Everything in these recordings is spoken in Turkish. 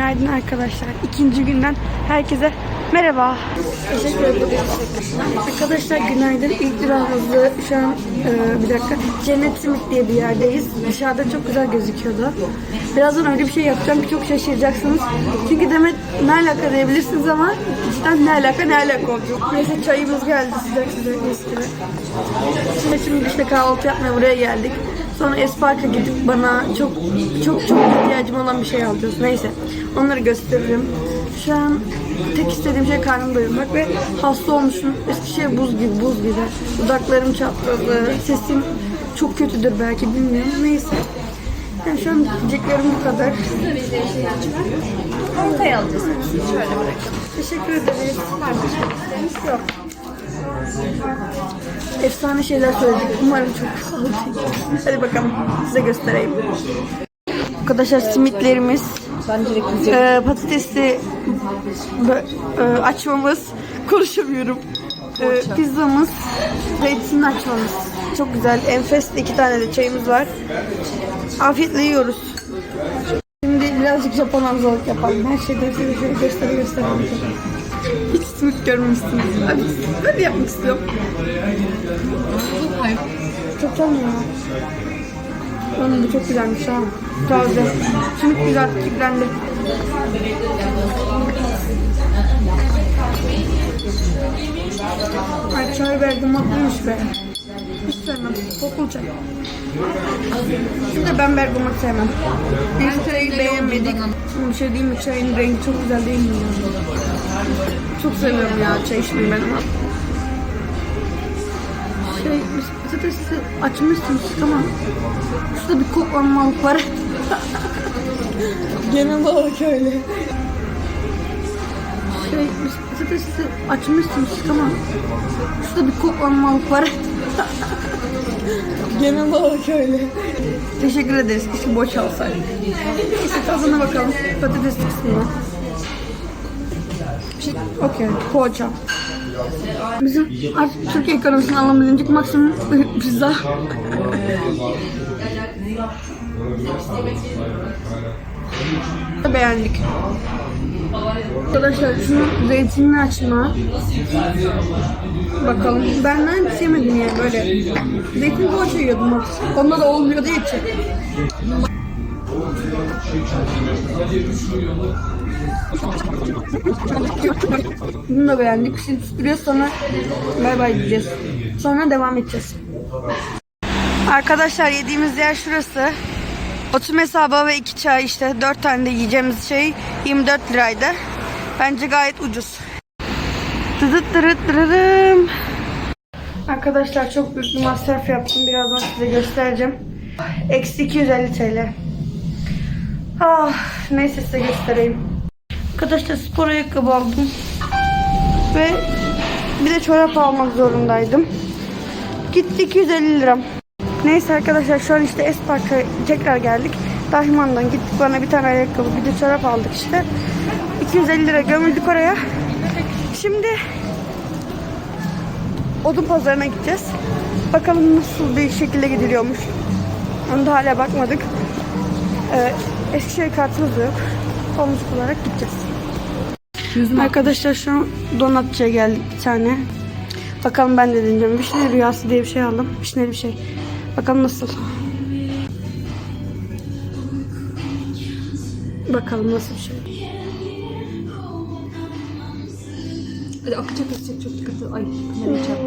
Günaydın arkadaşlar. İkinci günden herkese merhaba. Teşekkür ederim. Arkadaşlar günaydın. İlk durağımızda şu an e, bir dakika Cennet Simit diye bir yerdeyiz. Dışarıda çok güzel gözüküyordu. Birazdan öyle bir şey yapacağım ki çok şaşıracaksınız. Çünkü Demet ne alaka diyebilirsiniz ama cidden ne alaka ne alaka olacak. Neyse çayımız geldi sıcak sıcak mis gibi. Şimdi, şimdi işte kahvaltı yapmaya buraya geldik. Sonra Espark'a gidip bana çok çok çok ihtiyacım olan bir şey alacağız. Neyse onları gösteririm. Şu an tek istediğim şey karnımı doyurmak ve hasta olmuşum. Eskişehir buz gibi buz gibi. Dudaklarım çatladı. Sesim çok kötüdür belki bilmiyorum. Neyse. Yani şu an diyeceklerim bu kadar. Ortaya alacağız. Şöyle bırakalım. Teşekkür ederiz. Yok. Efsane şeyler söyledik. Umarım çok sağlıklı. Hadi bakalım size göstereyim. Arkadaşlar simitlerimiz, e, patatesli e, açmamız, konuşamıyorum. E, pizzamız, zeytinli açmamız. Çok güzel. Enfes iki tane de çayımız var. Afiyetle yiyoruz. Şimdi birazcık Japon amcalık yapalım. Her şeyden size şöyle gösteri simit görmemişsiniz. Hadi ben yapmak istiyorum. Çok çalmıyor. Onun bu çok güzelmiş ha. Taze. Simit güzel, yüklendi. Ay çay verdim, haklıymış be. Hiç sevmem. Kokulu çay. De ben bergamat sevmem. Bir çayı beğenmedik. Şimdi bir şey diyeyim mi? Çayın rengi çok güzel değil mi? Çok seviyorum ya çay içmeyi ben. Şey, biz patatesi açmışsınız tamam. Şurada bir koklanmalık var. Genel olarak öyle. Şey, biz patatesi açmışsınız tamam. Şurada bir koklanmalık var. Genel olarak öyle. Teşekkür ederiz. Keşke boş alsaydık. Neyse tadına bakalım. Patates kısmına. Okey. Poğaça. Bizim artık Türkiye ekonomisini alabilecek maksimum pizza. Beğendik. Arkadaşlar şunu zeytinli açma. Bakalım. Ben ben hiç yemedim yani böyle. Zeytin poğaça yiyordum bak. Onda da olmuyor diye için. Bunu da beğendik. Şimdi süpürüyoruz sonra bay bay diyeceğiz. Sonra devam edeceğiz. Arkadaşlar yediğimiz yer şurası. Otum hesabı ve iki çay işte dört tane de yiyeceğimiz şey 24 liraydı. Bence gayet ucuz. Dıdıt dırıt dırırım. Arkadaşlar çok büyük bir masraf yaptım. Birazdan size göstereceğim. Eksi 250 TL. Ah, neyse size göstereyim. Arkadaşlar spor ayakkabı aldım. Ve bir de çorap almak zorundaydım. Gitti 250 liram. Neyse arkadaşlar şu an işte Espark'a tekrar geldik. Dahiman'dan gittik bana bir tane ayakkabı bir de çorap aldık işte. 250 lira gömüldük oraya. Şimdi odun pazarına gideceğiz. Bakalım nasıl bir şekilde gidiliyormuş. Onu da hala bakmadık. Ee, Eskişehir kartımız da yok. Olmuş olarak gideceğiz. Arkadaşlar şu an donatçıya geldik bir tane. Bakalım ben de deneyeceğim. Vişne rüyası diye bir şey aldım. Vişneli bir şey. Bakalım nasıl. Bakalım nasıl bir şey. Hadi akacak akacak çok dikkatli. Ay kamerayı çarp.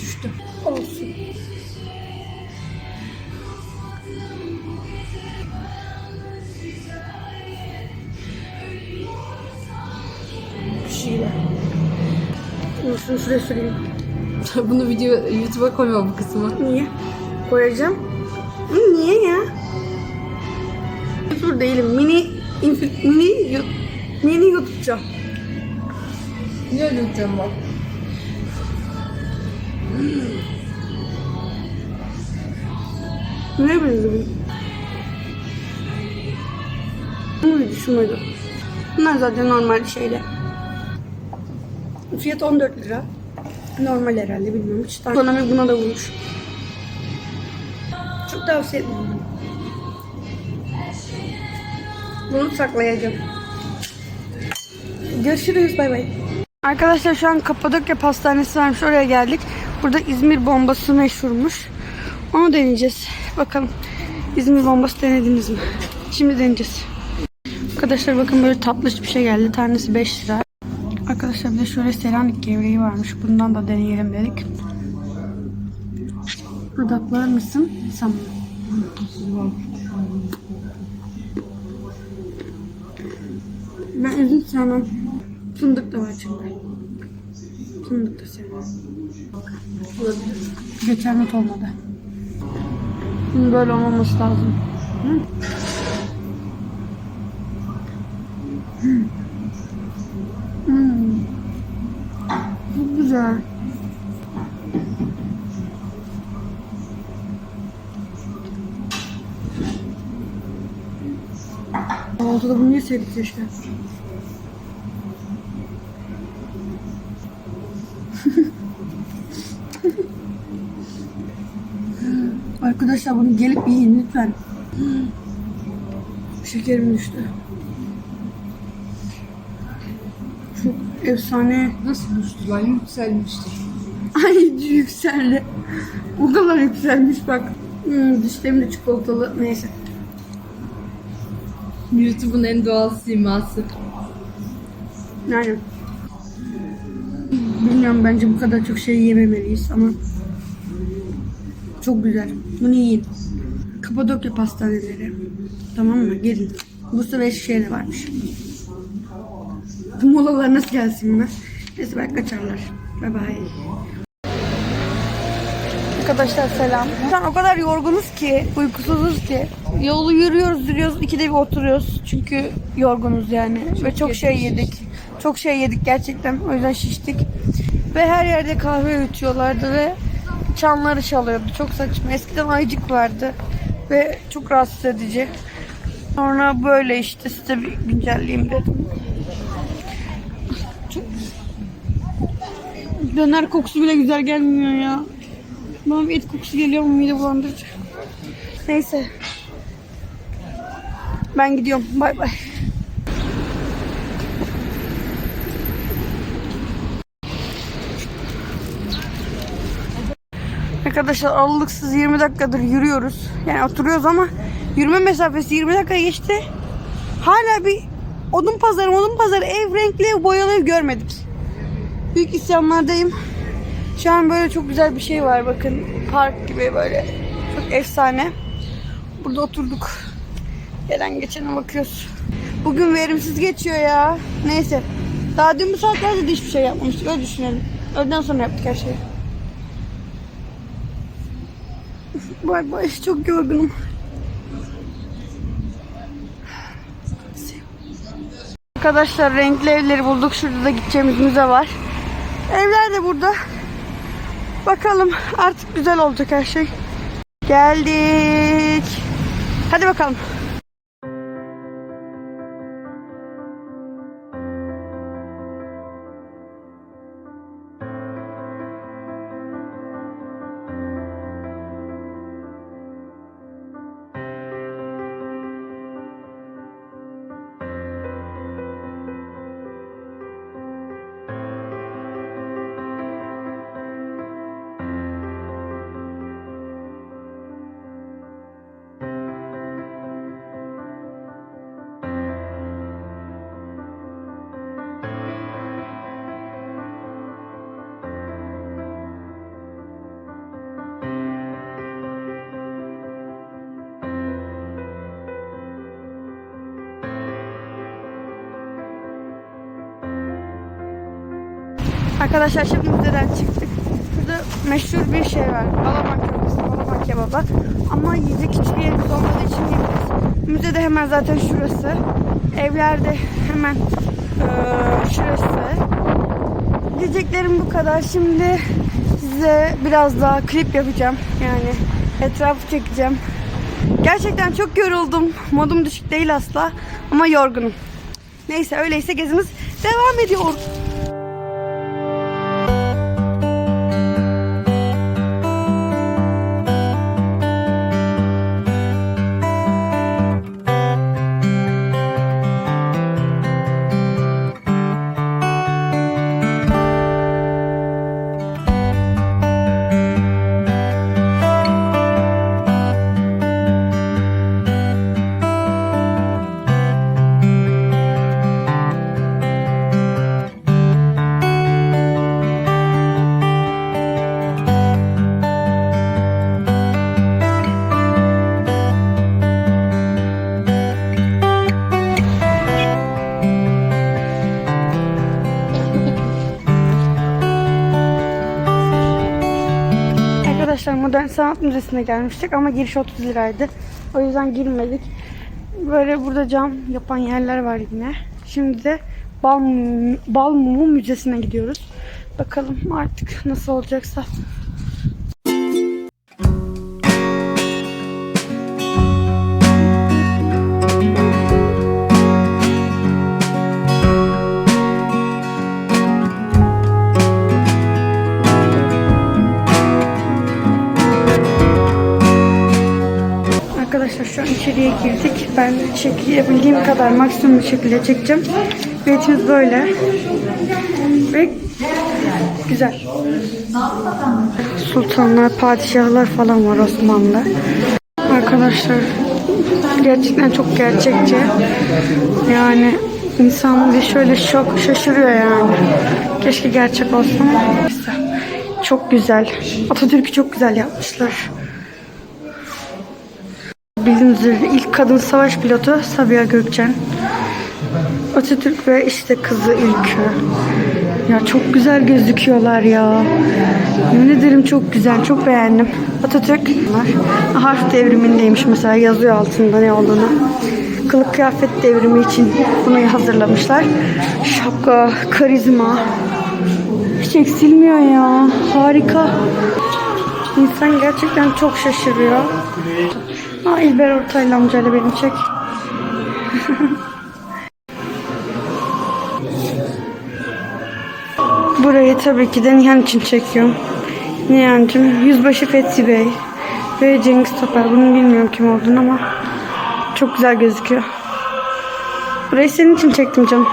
Düştü. Olsun. Şunu şuraya süreyim. Bunu video YouTube'a koyma bu kısmı. Niye? Koyacağım. Hı, Niye ya? Dur değilim. Mini infi- mini yu- mini YouTube'cu. Niye lütfen bak? Ne benziyor? Bu muydu şu muydu? Bunlar zaten normal şeyler. Fiyat 14 lira. Normal herhalde bilmiyorum. Hiç Ekonomi buna da vurmuş. Çok tavsiye etmiyorum. Bunu saklayacağım. Görüşürüz. Bay bay. Arkadaşlar şu an Kapadokya Pastanesi varmış. Oraya geldik. Burada İzmir bombası meşhurmuş. Onu deneyeceğiz. Bakalım. İzmir bombası denediniz mi? Şimdi deneyeceğiz. Arkadaşlar bakın böyle tatlış bir şey geldi. Tanesi 5 lira. Arkadaşlar bir de şöyle seranik gevreği varmış. Bundan da deneyelim dedik. Dudaklar mısın? Mi? Ben üzüm sevmem. Fındık da var içinde. Fındık da sevmem. Geçer not olmadı. Bunun böyle olmaması lazım. Hı. Hmm. Çok güzel. Yeseydik keşke. Arkadaşlar bunu gelip yiyin lütfen. Şekerim düştü. Çok efsane. Nasıl düştü lan? Yükselmiştir. Ay yükseldi. O kadar yükselmiş bak. Hmm, dişlerim de çikolatalı. Neyse. YouTube'un en doğal siması. Yani. Bilmiyorum bence bu kadar çok şey yememeliyiz ama çok güzel. Bunu yiyin. Kapadokya pastaneleri. Tamam mı? Gelin. Bu sefer Eskişehir'de varmış. Bu molalar nasıl gelsin buna? Neyse belki kaçarlar. Bye bye. Arkadaşlar selam. Şu an o kadar yorgunuz ki, uykusuzuz ki. Yolu yürüyoruz, yürüyoruz, ikide bir oturuyoruz. Çünkü yorgunuz yani. Ve çok şey yedik. Çok şey yedik gerçekten. O yüzden şiştik. Ve her yerde kahve öğütüyorlardı ve çanları çalıyordu. Çok saçma. Eskiden ayıcık vardı. Ve çok rahatsız edici. Sonra böyle işte size bir güncelleyeyim dedim. Çok... Döner kokusu bile güzel gelmiyor ya. Bana bir et kokusu geliyor mu mide bulandırıcı. Neyse. Ben gidiyorum. Bay bay. Arkadaşlar aralıksız 20 dakikadır yürüyoruz. Yani oturuyoruz ama yürüme mesafesi 20 dakika geçti. Hala bir odun pazarı, odun pazarı, ev renkli ev, boyalı ev görmedik. Büyük isyanlardayım. Şu an böyle çok güzel bir şey var bakın. Park gibi böyle. Çok efsane. Burada oturduk. Gelen geçene bakıyoruz. Bugün verimsiz geçiyor ya. Neyse. Daha dün bu saatlerde de hiçbir şey yapmamıştık. Öyle düşünelim. Öğleden sonra yaptık her şeyi. Bay bay. Çok yorgunum. Arkadaşlar renkli evleri bulduk. Şurada da gideceğimiz müze var. Evler de burada. Bakalım artık güzel olacak her şey. Geldik. Hadi bakalım. Arkadaşlar şimdi müzeden çıktık. Burada meşhur bir şey var. Balaban köftesi, balaban kebabı. Ama yiyecek hiçbir yerimiz olmadığı için yemeyiz. Müze de hemen zaten şurası. Evler de hemen eee, şurası. Diyeceklerim bu kadar. Şimdi size biraz daha klip yapacağım. Yani etrafı çekeceğim. Gerçekten çok yoruldum. Modum düşük değil asla. Ama yorgunum. Neyse öyleyse gezimiz devam ediyor. Sanat Müzesi'ne gelmiştik ama giriş 30 liraydı. O yüzden girmedik. Böyle burada cam yapan yerler var yine. Şimdi de Bal, Bal Mumu Müzesi'ne gidiyoruz. Bakalım artık nasıl olacaksa. Ben çekebildiğim kadar maksimum bir şekilde çekeceğim. Biletimiz böyle. Ve güzel. Sultanlar, padişahlar falan var Osmanlı. Arkadaşlar gerçekten çok gerçekçi. Yani insan bir şöyle şok şaşırıyor yani. Keşke gerçek olsa. Çok güzel. Atatürk'ü çok güzel yapmışlar. Bildiğiniz üzere ilk kadın savaş pilotu Sabiha Gökçen. Atatürk ve işte kızı Ülkü. Ya çok güzel gözüküyorlar ya. Yemin ederim çok güzel, çok beğendim. Atatürk. Harf devrimindeymiş mesela yazıyor altında ne olduğunu. Kılık kıyafet devrimi için bunu hazırlamışlar. Şapka, karizma. Hiç eksilmiyor ya. Harika. İnsan gerçekten çok şaşırıyor. Aa, İlber Ortaylı amcayla beni çek. Burayı tabii ki de Nihan için çekiyorum. Nihan'cığım, Yüzbaşı Fethi Bey ve Cengiz Topal. Bunu bilmiyorum kim olduğunu ama çok güzel gözüküyor. Burayı senin için çektim canım.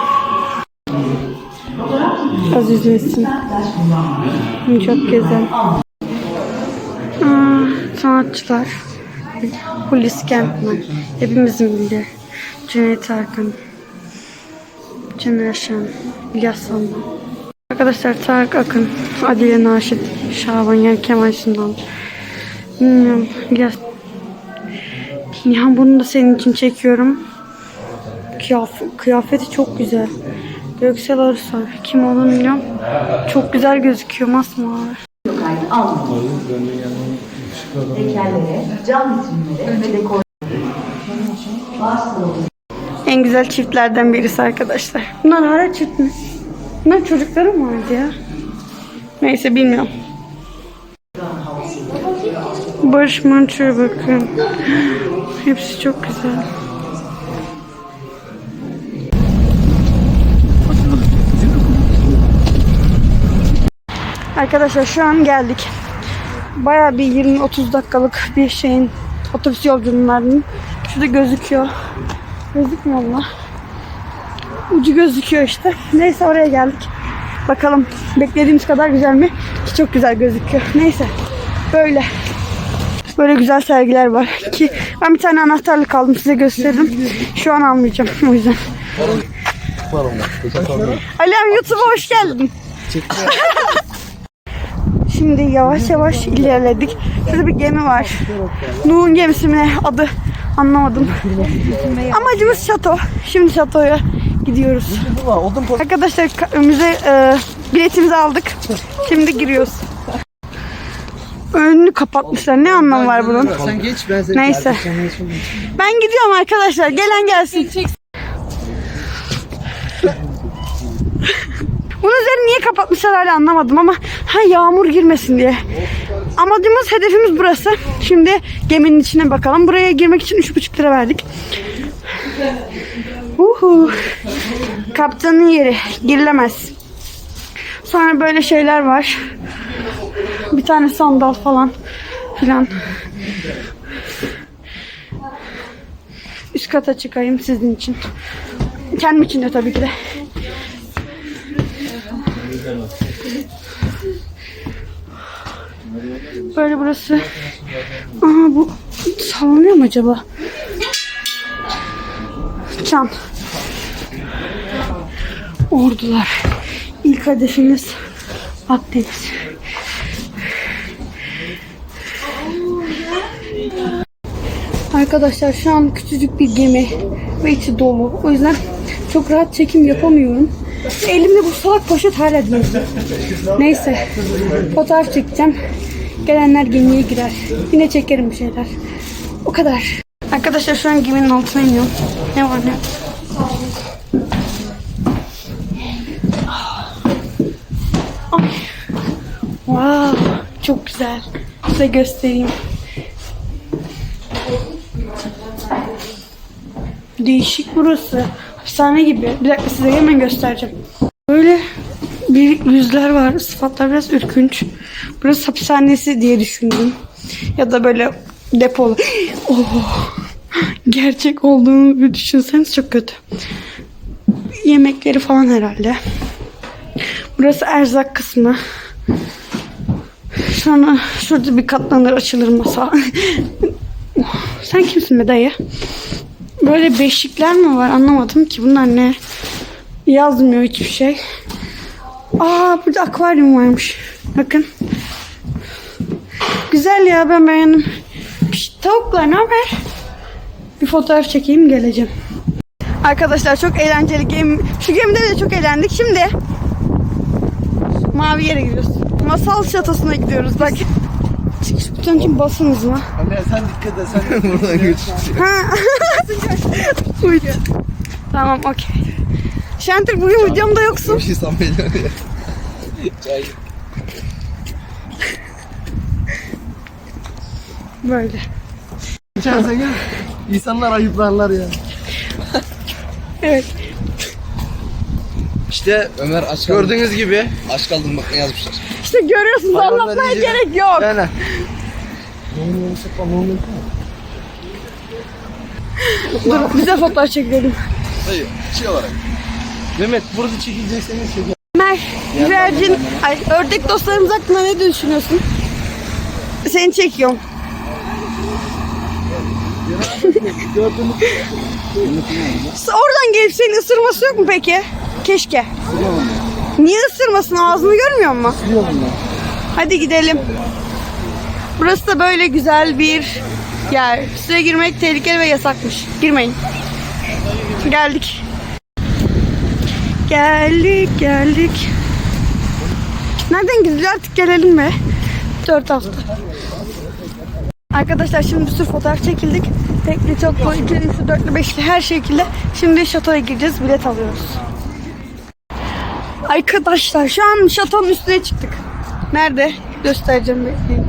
Aziz Nesin. Çok güzel. Aa, sanatçılar. Polis Kentman. Hepimizin bildiği. Cüneyt Arkın. Caner Şen. İlyas Salman. Arkadaşlar Tarık Akın. Adile Naşit. Şaban Yer Kemal Sunal. Bilmiyorum. İlyas. Nihan bunu da senin için çekiyorum. Kıyaf kıyafeti çok güzel. Göksel Arısoy. Kim olduğunu bilmiyorum. Çok güzel gözüküyor. Masmavi. kaydı almayın. Heykelleri, cam vitrinleri ve dekor En güzel çiftlerden birisi arkadaşlar. Bunlar hala çift mi? Bunlar çocukları mı vardı ya? Neyse bilmiyorum. Barış Manço'ya bakın. Hepsi çok güzel. Arkadaşlar şu an geldik. Bayağı bir 20-30 dakikalık bir şeyin otobüs yolculuğundan. Şurada gözüküyor. Gözükmüyor mu? Ucu gözüküyor işte. Neyse oraya geldik. Bakalım beklediğimiz kadar güzel mi? Ki çok güzel gözüküyor. Neyse. Böyle. Böyle güzel sergiler var ki ben bir tane anahtarlık aldım size gösteririm. Şu an almayacağım o yüzden. Alem YouTube'a hoş geldin. Şimdi yavaş yavaş ilerledik. Şurada bir gemi var. Nuh'un gemisi mi adı anlamadım. Amacımız şato. Şimdi şatoya gidiyoruz. Arkadaşlar ka- müze e, biletimizi aldık. Şimdi giriyoruz. Önünü kapatmışlar. Ne anlamı var bunun? Sen geç ben seni Neyse. Ben gidiyorum arkadaşlar. Gelen gelsin. Bunun üzerini niye kapatmışlar hala anlamadım ama ha yağmur girmesin diye. Amacımız, hedefimiz burası. Şimdi geminin içine bakalım. Buraya girmek için 3,5 lira verdik. Uhu. Kaptanın yeri. Girilemez. Sonra böyle şeyler var. Bir tane sandal falan filan. Üst kata çıkayım sizin için. Kendim için de tabii ki de. Böyle burası. Aa bu sallanıyor mu acaba? Çan. Ordular. İlk hedefimiz Akdeniz. Arkadaşlar şu an küçücük bir gemi ve içi dolu. O yüzden çok rahat çekim yapamıyorum. Elimde bu salak poşet hala değil. Neyse fotoğraf çekeceğim. Gelenler gemiye girer. Yine çekerim bir şeyler. O kadar. Arkadaşlar şu an geminin altına iniyorum. Ne var ne? Ay. Wow, çok güzel. Size göstereyim. Değişik burası. Hapishane gibi. Bir dakika size hemen göstereceğim. Böyle bir yüzler var. Sıfatlar biraz ürkünç. Burası hapishanesi diye düşündüm. Ya da böyle depolu. Oh. Gerçek olduğunu bir düşünseniz çok kötü. Yemekleri falan herhalde. Burası erzak kısmı. Sonra şurada bir katlanır açılır masa. Sen kimsin be dayı? Böyle beşikler mi var anlamadım ki bunlar ne? Yazmıyor hiçbir şey. Aa burada akvaryum varmış. Bakın. Güzel ya ben beğendim. Tavuklar ne haber? Bir fotoğraf çekeyim geleceğim. Arkadaşlar çok eğlenceli gemi. Şu gemide de çok eğlendik. Şimdi mavi yere gidiyoruz. Masal şatosuna gidiyoruz bak. Çıkış butonu için basın hızına. Anne sen dikkat et sen buradan geç. Ha. Uy. tamam okey. Şentürk bugün videomda yoksun. Bir şey sanmayacağım ya. Çay. Böyle. İçersen gel. İnsanlar ayıplarlar ya. Evet. İşte Ömer aç Gördüğünüz gibi aç kaldım bak ne yazmışlar. İşte görüyorsunuz Hayvanlar anlatmaya yiyecek. gerek yok. Yani. Dur bize fotoğraf çekelim. Hayır şey olarak. Mehmet burada çekilecekseniz çekin. Ömer, güvercin, ay, ördek dostlarımız hakkında ne düşünüyorsun? Seni çekiyorum. Oradan gelip seni ısırması yok mu peki? Keşke. Niye ısırmasın? Ağzını görmüyor mu? Hadi gidelim. Burası da böyle güzel bir yer. Suya girmek tehlikeli ve yasakmış. Girmeyin. Geldik. Geldik geldik. Nereden gidiliyor artık gelelim be. 4 hafta. Arkadaşlar şimdi bir sürü fotoğraf çekildik. Tekli, çoklu, ikili, dörtlü, beşli her şekilde. Şimdi şatoya gireceğiz. Bilet alıyoruz. Arkadaşlar şu an şatonun üstüne çıktık. Nerede? Göstereceğim bekleyin.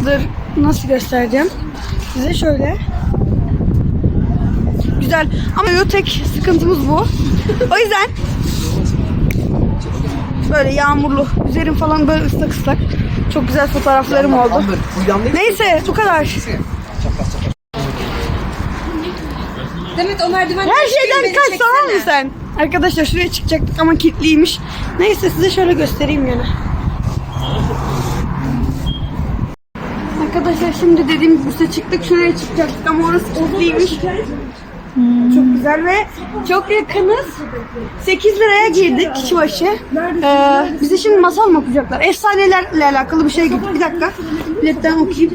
Dur nasıl göstereceğim? Size şöyle. Güzel ama yo tek sıkıntımız bu. O yüzden böyle yağmurlu üzerim falan böyle ıslak ıslak. Çok güzel fotoğraflarım oldu. Bu yanlış. Neyse bu kadar. Demet o merdiven Her şeyden kaç tamam mı sen? Arkadaşlar şuraya çıkacaktık ama kilitliymiş. Neyse size şöyle göstereyim yine. Arkadaşlar şimdi dediğim gibi üste çıktık şuraya çıkacaktık ama orası kilitliymiş. Çok güzel ve çok yakınız. 8 liraya girdik kişi başı. Ee, bize şimdi masal mı okuyacaklar? Efsanelerle alakalı bir şey gibi. Bir dakika. Biletten okuyayım.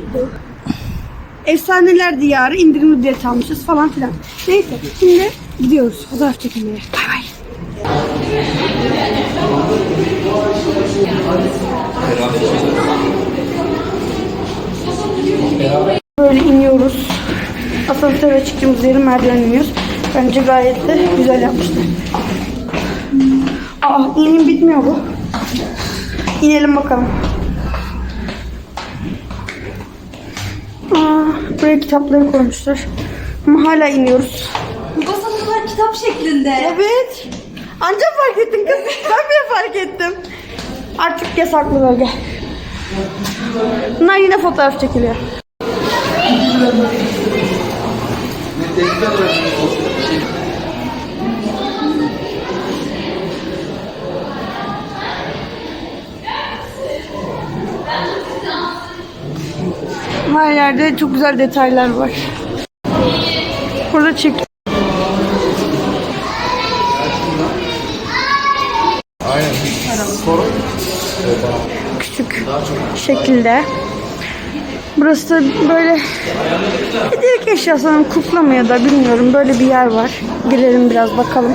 Efsaneler Diyarı indirimli bilet almışız falan filan. Neyse şimdi gidiyoruz fotoğraf çekilmeye. Bay bay. Böyle iniyoruz. Asansöre çıktığımız yeri merdiven iniyoruz. Bence gayet de güzel yapmışlar. Aa inim bitmiyor bu. İnelim bakalım. Aa, buraya kitapları koymuşlar. Ama hala iniyoruz. Kitap şeklinde. Evet. Ancak fark ettin kız. Ben bile fark ettim. Artık yasaklı bölge. Bunlar yine fotoğraf çekiliyor. Her yerde çok güzel detaylar var. Burada çek Aynen. Sorun. Küçük şekilde. Burası da böyle hediyelik eşya sanırım kukla mı ya da bilmiyorum böyle bir yer var. Girelim biraz bakalım.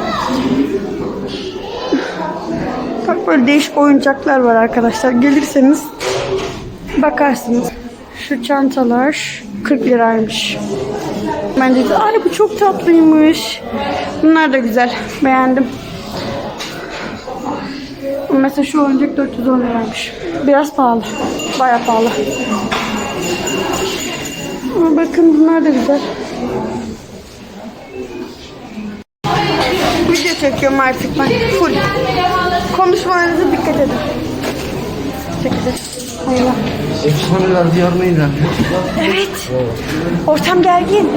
Bak böyle değişik oyuncaklar var arkadaşlar. Gelirseniz Bakarsınız. Şu çantalar 40 liraymış. Bence de ay bu çok tatlıymış. Bunlar da güzel. Beğendim. Mesela şu oyuncak 410 liraymış. Biraz pahalı. Baya pahalı. Ama bakın bunlar da güzel. Video çekiyorum artık ben. Full. Konuşmalarınıza dikkat edin. Ederim. Allah. Efsaneler diyarına ilerliyor. Evet. Ortam gergin.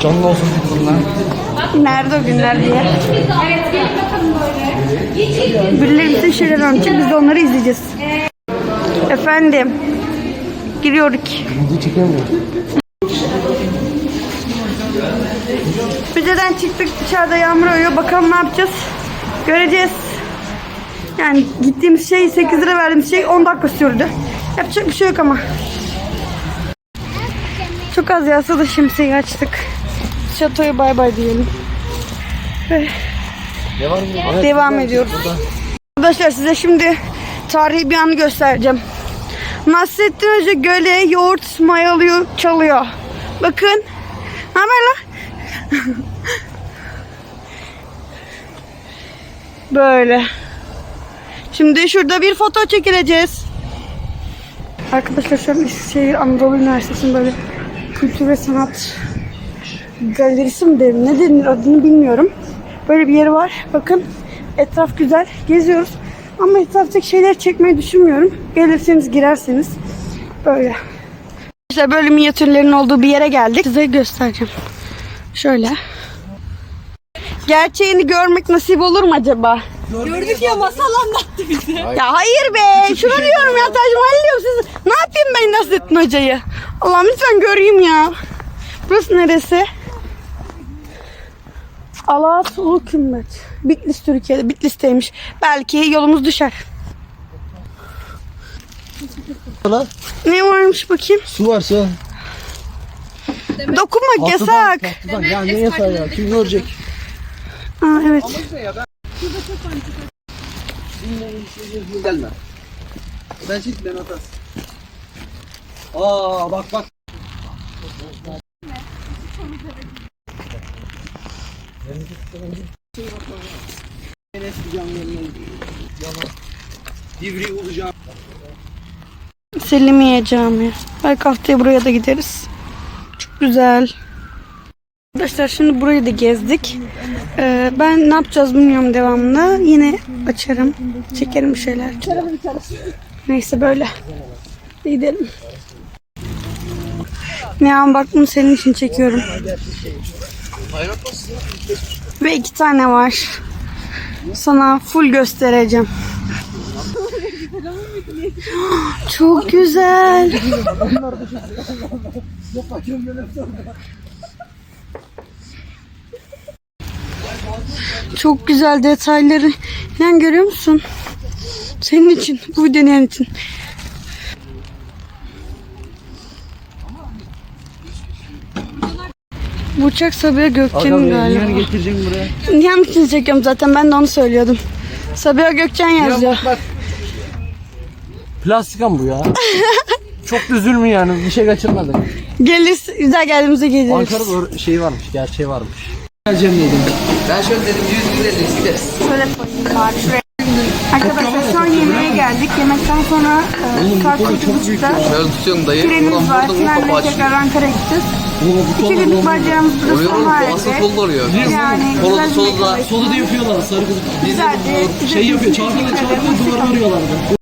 Canlı olsun bunlar. Nerede o günler diye. Birileri bütün şeyler anlatacak. Biz de onları izleyeceğiz. Efendim. Giriyoruz. Müzeden çıktık dışarıda yağmur yağıyor. Bakalım ne yapacağız. Göreceğiz. Yani gittiğimiz şey 8 lira verdiğimiz şey 10 dakika sürdü. Yapacak bir şey yok ama. Çok az yağsa da şemsiyeyi açtık. Şatoya bay bay diyelim. Ve Var mı? devam ediyoruz. Arkadaşlar size şimdi tarihi bir anı göstereceğim. Nasrettin Hoca göle yoğurt mayalıyor çalıyor. Bakın. Ne haber lan? Böyle. Şimdi şurada bir foto çekileceğiz. Arkadaşlar şu an Eskişehir Anadolu Üniversitesi'nin böyle kültür ve sanat galerisi mi derim ne denir adını bilmiyorum. Böyle bir yeri var. Bakın etraf güzel. Geziyoruz. Ama etraftaki şeyleri çekmeyi düşünmüyorum. Gelirseniz girerseniz. Böyle. İşte böyle minyatürlerin olduğu bir yere geldik. Size göstereceğim. Şöyle. Gerçeğini görmek nasip olur mu acaba? Gördük ya masal anlattı bize. Ya hayır be. Şunu diyorum ya Taj Mahal diyorum siz. Ne yapayım ben Nasrettin Hoca'yı? Allah'ım lütfen göreyim ya. Burası neresi? Alat Ulu Kümmet. Bitlis Türkiye'de. Bitlis'teymiş. Belki yolumuz düşer. Ne varmış bakayım? su var su. Dokunmak yasak. Lan ya ne yasağı ya? Kim görecek? Aa, evet. Gelme. Ben çek ben atas. Aa bak bak. Divri olacağım. Selimiye Camii. Belki haftaya buraya da gideriz. Çok güzel. Arkadaşlar şimdi burayı da gezdik. Ee, ben ne yapacağız bilmiyorum devamında. Yine açarım. Çekerim bir şeyler. Neyse böyle. Gidelim. Nihan bak bunu senin için çekiyorum. Ve iki tane var. Sana full göstereceğim. Çok güzel. Çok güzel detayları. Yani görüyor musun? Senin için, bu deneyen için. Bu uçak Sabiha Gökçen'in galiba. getireceğim buraya. Nihan için çekiyorum zaten ben de onu söylüyordum. Sabiha Gökçen yazıyor. Plastik ama bu ya. Çok da üzülme yani bir şey kaçırmadık. Geliriz, güzel geldiğimizde geliriz. Ankara'da şey varmış, gerçeği varmış. Geleceğim dedim. Ben şöyle dedim 100 150 gideriz. Şöyle koyayım bari şuraya. Arkadaşlar şu an yemeğe geldik. Yemekten sonra e, saat 8.30'da Şöyle tutuyorsun dayı. trenimiz var. Trenle tekrar. Ankara'ya gideceğiz. İki günlük bacağımız burada Oluyor sona erdi. solda oluyor. Yani Solu güzel bir solda. Solu da yapıyorlar sarı kız. Güzeldi. Şey yapıyor, çarpıyor, çarpıyor, duvarı örüyorlardı.